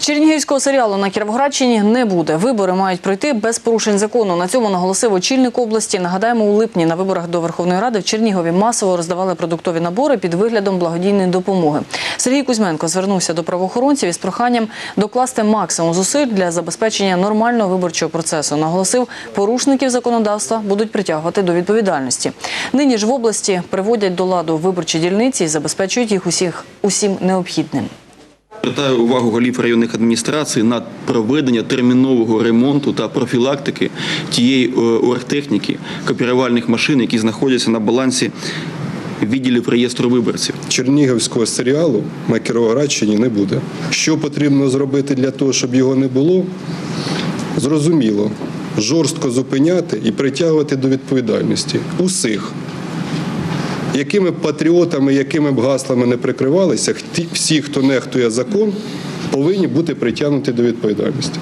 Чернігівського серіалу на Кіровоградщині не буде. Вибори мають пройти без порушень закону. На цьому наголосив очільник області. Нагадаємо, у липні на виборах до Верховної Ради в Чернігові масово роздавали продуктові набори під виглядом благодійної допомоги. Сергій Кузьменко звернувся до правоохоронців із проханням докласти максимум зусиль для забезпечення нормального виборчого процесу. Наголосив, порушників законодавства будуть притягувати до відповідальності. Нині ж в області приводять до ладу виборчі дільниці і забезпечують їх усіх усім необхідним. Звертаю увагу голів районних адміністрацій на проведення термінового ремонту та профілактики тієї е, оргтехніки, копірувальних машин, які знаходяться на балансі відділів реєстру виборців. Чернігівського серіалу на Кіровоградщині не буде. Що потрібно зробити для того, щоб його не було? Зрозуміло. Жорстко зупиняти і притягувати до відповідальності усіх. Якими б патріотами, якими б гаслами не прикривалися, всі, хто нехтує закон, повинні бути притягнуті до відповідальності.